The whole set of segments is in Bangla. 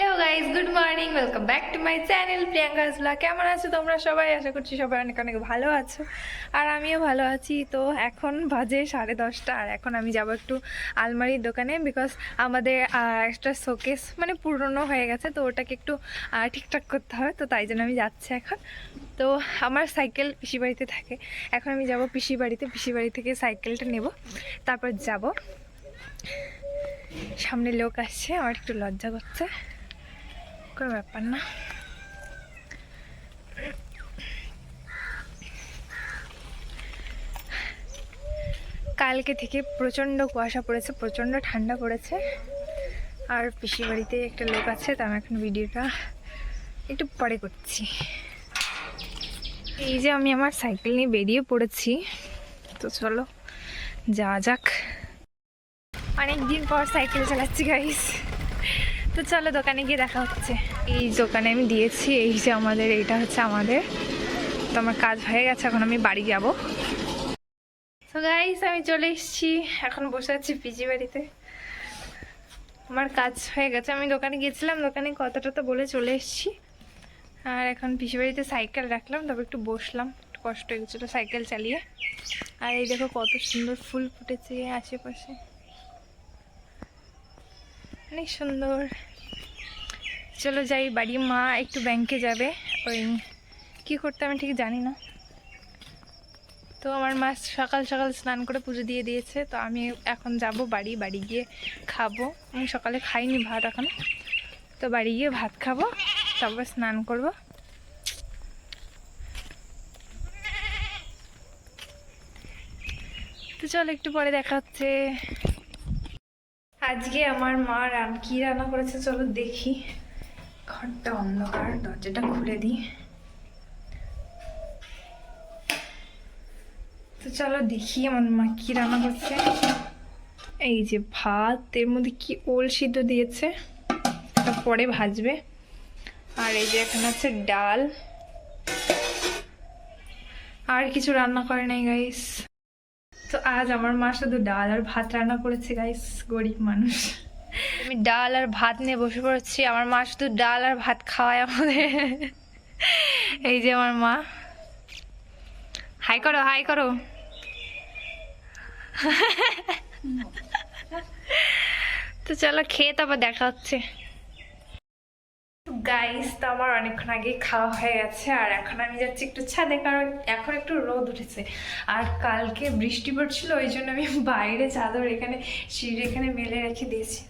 Hello guys good morning welcome back to my channel Priyanka আসলা কেমন আছো তোমরা সবাই? আশা করছি সবাই অনেক অনেক ভালো আছো। আর আমিও ভালো আছি। তো এখন বাজে সাড়ে দশটা। আর এখন আমি যাব একটু আলমারির দোকানে বিকজ আমাদের একটা শোকেস মানে পুরনো হয়ে গেছে, তো ওটাকে একটু ঠিকঠাক করতে হবে। তো তাই জন্য আমি যাচ্ছি এখন। তো আমার সাইকেল পিসি বাড়িতে থাকে। এখন আমি যাব পিসি বাড়িতে। পিসি বাড়ি থেকে সাইকেলটা নেব। তারপর যাব। সামনে লোক আসছে। আমার একটু লজ্জা করছে। কোনো ব্যাপার না কালকে থেকে প্রচণ্ড কুয়াশা পড়েছে, প্রচণ্ড ঠান্ডা পড়েছে। আর পিসি বাড়িতে একটা লোক আছে তো আমি এখন ভিডিওটা একটু পরে করছি। এই যে আমি আমার সাইকেল নিয়ে বেরিয়ে পড়েছি, তো চলো যাওয়া যাক। অনেক দিন পর সাইকেল চালাচ্ছি গাইস তো চলো দোকানে গিয়ে দেখা হচ্ছে। এই দোকানে আমি দিয়েছি, এই যে আমাদের, এইটা হচ্ছে আমাদের। তো আমার কাজ হয়ে গেছে, এখন আমি বাড়ি যাব। তো গাইস আমি চলে এসেছি, এখন বসে আছি পিজি বাড়িতে। আমার কাজ হয়ে গেছে, আমি দোকানে গিয়েছিলাম, দোকানে কথাটা তো বলে চলে এসেছি। আর এখন পিসি বাড়িতে সাইকেল রাখলাম, তবে একটু বসলাম, একটু কষ্ট হয়ে গেছিল সাইকেল চালিয়ে। আর এই দেখো কত সুন্দর ফুল ফুটেছে আশেপাশে। অনেক সুন্দর। চলো যাই, বাড়ি মা একটু ব্যাংকে যাবে। ওই কি করতে আমি ঠিক জানি না। তো আমার মা সকাল সকাল স্নান করে পুজো দিয়ে দিয়েছে, তো আমি এখন যাব বাড়ি বাড়ি গিয়ে খাব। আমি সকালে খাইনি ভাত এখন। তো বাড়ি গিয়ে ভাত খাব, তারপর স্নান করব। তো চলো একটু পরে দেখা হচ্ছে। আজকে আমার মা রান, কি রান্না করেছে চলো দেখি। ঘরটা অন্ধকার, দরজাটা খুলে দিই। তো চলো দেখি আমার মা কি রান্না করছে। এই যে ভাত, এর মধ্যে কি ওল সিদ্ধ দিয়েছে পরে ভাজবে। আর এই যে এখানে আছে ডাল। আর কিছু রান্না করে নাই গাইস তো আজ আমার মা শুধু ডাল আর ভাত রান্না করেছে গাইস গরিব মানুষ। আমি ডাল আর ভাত নিয়ে বসে পড়েছি। আমার মা শুধু ডাল আর ভাত খাওয়ায় আমাদের। এই যে আমার মা। হাই করো হাই করো। তো চলো খেয়ে তারপর দেখা হচ্ছে। গাইস তো আমার অনেকক্ষণ আগে খাওয়া হয়ে গেছে, আর এখন আমি যাচ্ছি একটু ছাদে, কারণ এখন একটু রোদ উঠেছে। আর কালকে বৃষ্টি পড়ছিল, ওই জন্য আমি বাইরে চাদর এখানে, সিঁড়ি এখানে মেলে রেখে দিয়েছি।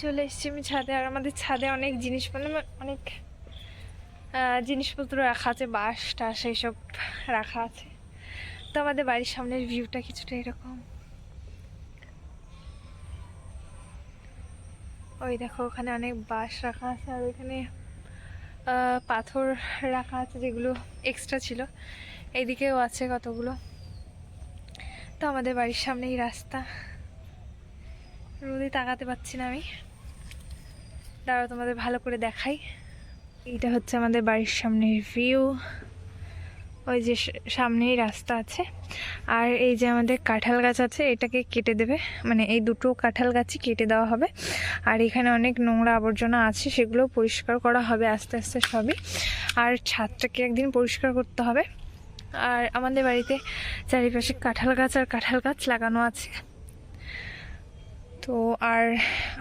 চলে এসেছি আমি ছাদে, আর আমাদের ছাদে অনেক জিনিস মানে অনেক জিনিসপত্র রাখা আছে, বাঁশ টাস এইসব রাখা আছে। তো আমাদের বাড়ির সামনের ভিউটা কিছুটা এরকম। ওই দেখো, ওখানে অনেক বাঁশ রাখা আছে আর ওইখানে পাথর রাখা আছে যেগুলো এক্সট্রা ছিল। এইদিকেও আছে কতগুলো। তো আমাদের বাড়ির সামনেই রাস্তা। রোদে তাকাতে পারছি না আমি। দাঁড়াও তোমাদের ভালো করে দেখাই। এইটা হচ্ছে আমাদের বাড়ির সামনের ভিউ ওই যে সামনেই রাস্তা আছে। আর এই যে আমাদের কাঁঠাল গাছ আছে, এটাকে কেটে দেবে। মানে এই দুটো কাঁঠাল গাছই কেটে দেওয়া হবে। আর এখানে অনেক নোংরা আবর্জনা আছে সেগুলো পরিষ্কার করা হবে আস্তে আস্তে সবই। আর ছাদটাকে একদিন পরিষ্কার করতে হবে। আর আমাদের বাড়িতে চারিপাশে কাঁঠাল গাছ আর কাঁঠাল গাছ লাগানো আছে। তো আর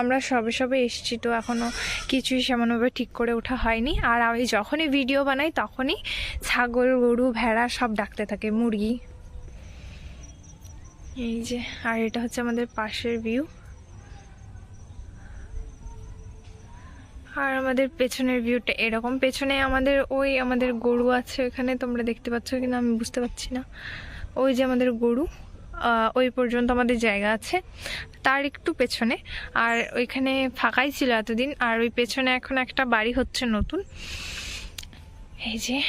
আমরা সবে সবে এসেছি, তো এখনও কিছুই সেমনভাবে ঠিক করে ওঠা হয়নি। আর আমি যখনই ভিডিও বানাই, তখনই ছাগল, গরু, ভেড়া সব ডাকতে থাকে, মুরগি। এই যে, আর এটা হচ্ছে আমাদের পাশের ভিউ আর আমাদের পেছনের ভিউটা এরকম। পেছনে আমাদের ওই আমাদের গরু আছে ওখানে তোমরা দেখতে পাচ্ছ কিনা আমি বুঝতে পারছি না। ওই যে আমাদের গরু। ওই পর্যন্ত আমাদের জায়গা আছে। তার একটু পেছনে। আর ওইখানে ফাঁকাই ছিল এতদিন। আর ওই পেছনে এখন একটা বাড়ি হচ্ছে নতুন। এই যে।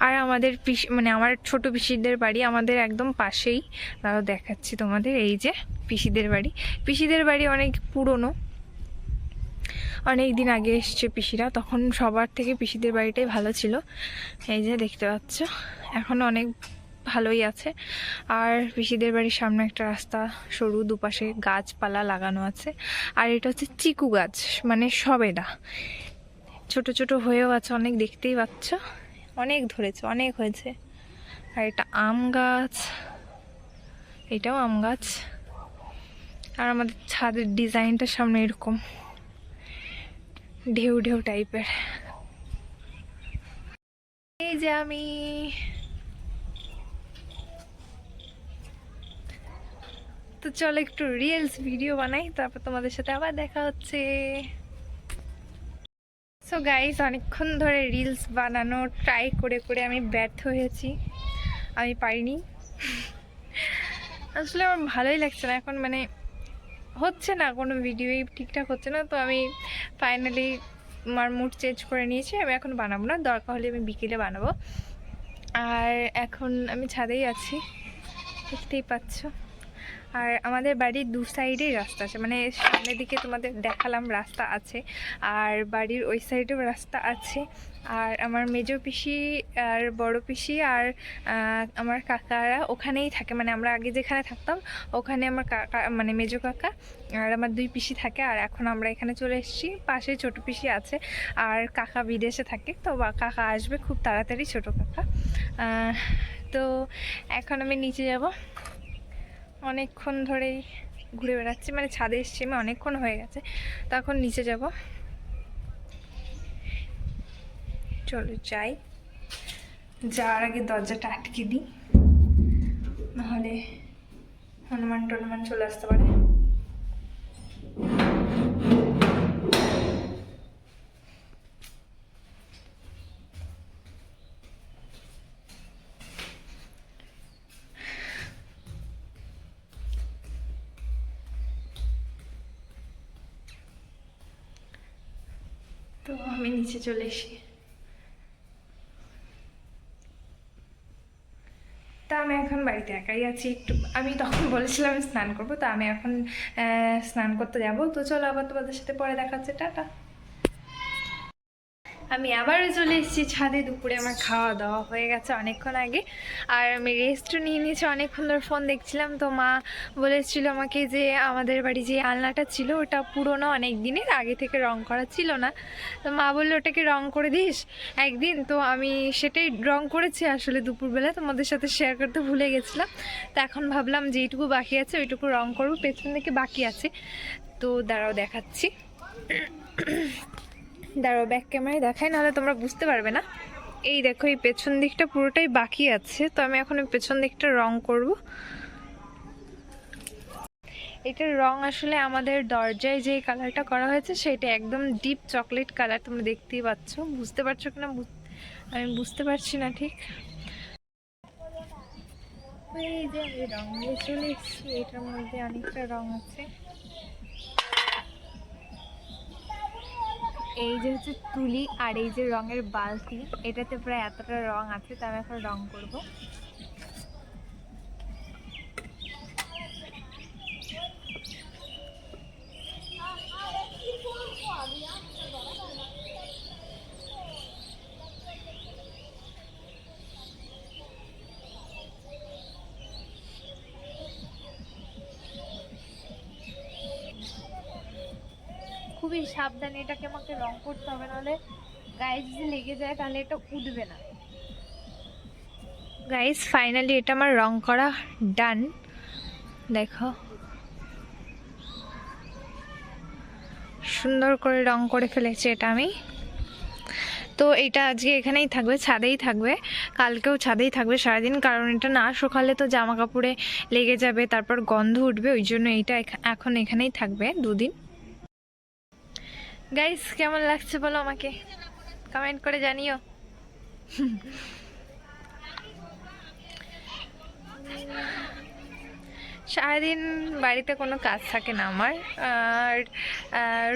আর আমাদের পিসি মানে আমার ছোট পিসিদের বাড়ি আমাদের একদম পাশেই। তাও দেখাচ্ছি তোমাদের। এই যে পিসিদের বাড়ি। পিসিদের বাড়ি অনেক পুরনো। অনেক দিন আগে এসছে পিসিরা। তখন সবার থেকে পিসিদের বাড়িটাই ভালো ছিল। এই যে দেখতে পাচ্ছ। এখন অনেক ভালোই আছে। আর পিসিদের বাড়ির সামনে একটা রাস্তা, সরু দুপাশে গাছপালা লাগানো আছে। আর এটা হচ্ছে চিকু গাছ মানে সবেদা ছোট ছোট হয়েও আছে, অনেক দেখতেই পাচ্ছ। অনেক ধরেছে, অনেক হয়েছে। আর এটা আম গাছ, এটাও আম গাছ। আর আমাদের ছাদের ডিজাইনটা সামনে এরকম। ঢেউ ঢেউ টাইপের। এই যে আমি তো চলো একটু রিলস ভিডিও বানাই, তারপর তোমাদের সাথে আবার দেখা হচ্ছে। সো গাইস অনেকক্ষণ ধরে রিলস বানানো ট্রাই করে করে আমি ব্যর্থ হয়েছি। আমি পারিনি। আসলে আমার ভালোই লাগছে না, এখন মানে হচ্ছে না, কোনো ভিডিওই ঠিকঠাক হচ্ছে না। তো আমি ফাইনালি আমার মুড চেঞ্জ করে নিয়েছি, আমি এখন বানাবো না, দরকার হলে আমি বিকেলে বানাবো। আর এখন আমি ছাদেই আছি, দেখতেই পাচ্ছ। আর আমাদের বাড়ির দু সাইডেই রাস্তা আছে। মানে সামনের দিকে তোমাদের দেখালাম রাস্তা আছে, আর বাড়ির ওই সাইডেও রাস্তা আছে। আর আমার মেজো পিসি আর বড় পিসি আর আমার কাকারা ওখানেই থাকে। মানে আমরা আগে যেখানে থাকতাম, ওখানে আমার কাকা মানে মেজো কাকা আর আমার দুই পিসি থাকে। আর এখন আমরা এখানে চলে এসেছি। পাশে ছোট পিসি আছে আর কাকা বিদেশে থাকে। তো কাকা আসবে খুব তাড়াতাড়ি ছোট কাকা। তো এখন আমি নিচে যাব। অনেকক্ষণ ধরেই ঘুরে বেড়াচ্ছি মানে ছাদে এসছি আমি, অনেকক্ষণ হয়ে গেছে। তখন নিচে যাব। চলো যাই। যাওয়ার আগে দরজাটা আটকে দিই। নাহলে হনুমান টনুমান চলে আসতে পারে। তো আমি নিচে চলে এসি তা আমি এখন বাড়িতে একাই আছি, একটু আমি তখন বলেছিলাম স্নান করব, তা আমি এখন স্নান করতে যাব। তো চলো আবার তোমাদের সাথে পরে দেখাচ্ছে টাটা। আমি আবারও চলে এসেছি ছাদে, দুপুরে আমার খাওয়া দাওয়া হয়ে গেছে অনেকক্ষণ আগে। আর আমি রেস্টও নিয়ে নিয়েছি, অনেকক্ষণ ধরে ফোন দেখছিলাম। তো মা বলেছিল আমাকে যে আমাদের বাড়ি যে আলনাটা ছিল, ওটা পুরোনো অনেক দিনের আগে থেকে রং করা ছিল না। তো মা বলল, ওটাকে রং করে দিস একদিন। তো আমি সেটাই রং করেছি আসলে দুপুরবেলা, তোমাদের সাথে শেয়ার করতে ভুলে গেছিলাম। তো এখন ভাবলাম যে এইটুকু বাকি আছে, ওইটুকু রং করব, পেছন দিকে বাকি আছে। তো দাঁড়াও, দেখাচ্ছি। দাঁড়াও ব্যাক ক্যামেরায় দেখাই, নাহলে তোমরা বুঝতে পারবে না। এই দেখো, এই পেছন দিকটা পুরোটাই বাকি আছে, তো আমি এখন পেছন দিকটা রং করব। এটার রং আসলে আমাদের দরজায় যে কালারটা করা হয়েছে, সেটা একদম ডিপ চকলেট কালার তোমরা দেখতেই পাচ্ছ। বুঝতে পারছ কিনা? আমি বুঝতে পারছি না ঠিক। এই যে রং চলে এসছি, এটার মধ্যে অনেকটা রং আছে। এই যে হচ্ছে তুলি আর এই যে রঙের বালতি, এটাতে প্রায় এতটা রং আছে তো আমি এখন রং করব। খুবই সাবধানে এটাকে আমাকে রং করতে হবে, নাহলে গায়ে যদি লেগে যায় তাহলে এটা উঠবে না। গাইস ফাইনালি এটা আমার রং করা ডান দেখো। সুন্দর করে রং করে ফেলেছি এটা আমি। তো এটা আজকে এখানেই থাকবে, ছাদেই থাকবে। কালকেও ছাদেই থাকবে সারাদিন, কারণ এটা না শুকালে তো জামা কাপড়ে লেগে যাবে, তারপর গন্ধ উঠবে, ওই জন্য এটা এখন এখানেই থাকবে দুদিন। গাইস কেমন লাগছে বলো আমাকে? কমেন্ট করে জানিও। সারাদিন বাড়িতে কোনো কাজ থাকে না আমার। আর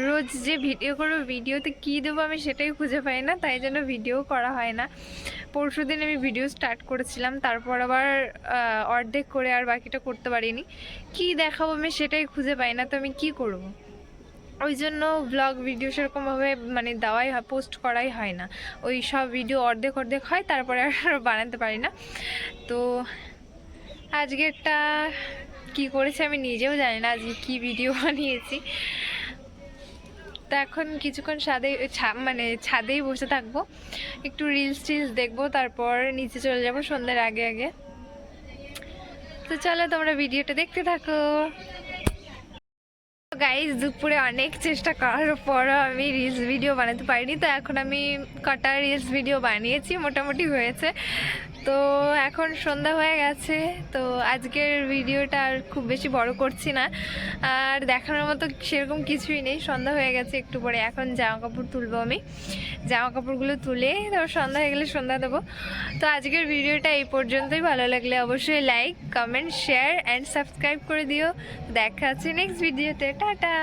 রোজ যে ভিডিও করব, ভিডিওতে কী দেবো আমি সেটাই খুঁজে পাই না, তাই জন্য ভিডিও করা হয় না। পরশু দিন আমি ভিডিও স্টার্ট করেছিলাম, তারপর আবার অর্ধেক করে আর বাকিটা করতে পারিনি। কি দেখাবো আমি সেটাই খুঁজে পাই না, তো আমি কি করব? ওই জন্য ব্লগ ভিডিও সেরকমভাবে মানে দেওয়াই হয় পোস্ট করাই হয় না। ওই সব ভিডিও অর্ধেক অর্ধেক হয়, তারপরে আর বানাতে পারি না। তো আজকেরটা কি করেছি আমি নিজেও জানি না, আজকে কি ভিডিও বানিয়েছি। তো এখন কিছুক্ষণ ছাদে মানে ছাদেই বসে থাকব। একটু রিলস টিলস দেখব, তারপর নিচে চলে যাব সন্ধ্যের আগে আগে। তো চলো তোমরা ভিডিওটা দেখতে থাকো। গাইজ দুপুরে অনেক চেষ্টা করার পরও আমি রিলস ভিডিও বানাতে পারিনি, তো এখন আমি কটা রিলস ভিডিও বানিয়েছি, মোটামুটি হয়েছে। তো এখন সন্ধ্যা হয়ে গেছে, তো আজকের ভিডিওটা আর খুব বেশি বড় করছি না। আর দেখানোর মতো সেরকম কিছুই নেই, সন্ধ্যা হয়ে গেছে একটু পরে। এখন জামা কাপড় তুলবো আমি। জামা কাপড়গুলো তুলে তারপর সন্ধ্যা হয়ে গেলে সন্ধ্যা দেবো। তো আজকের ভিডিওটা এই পর্যন্তই। ভালো লাগলে অবশ্যই like comment share and subscribe করে দিও। দেখা হচ্ছে নেক্সট ভিডিওতে টাটা!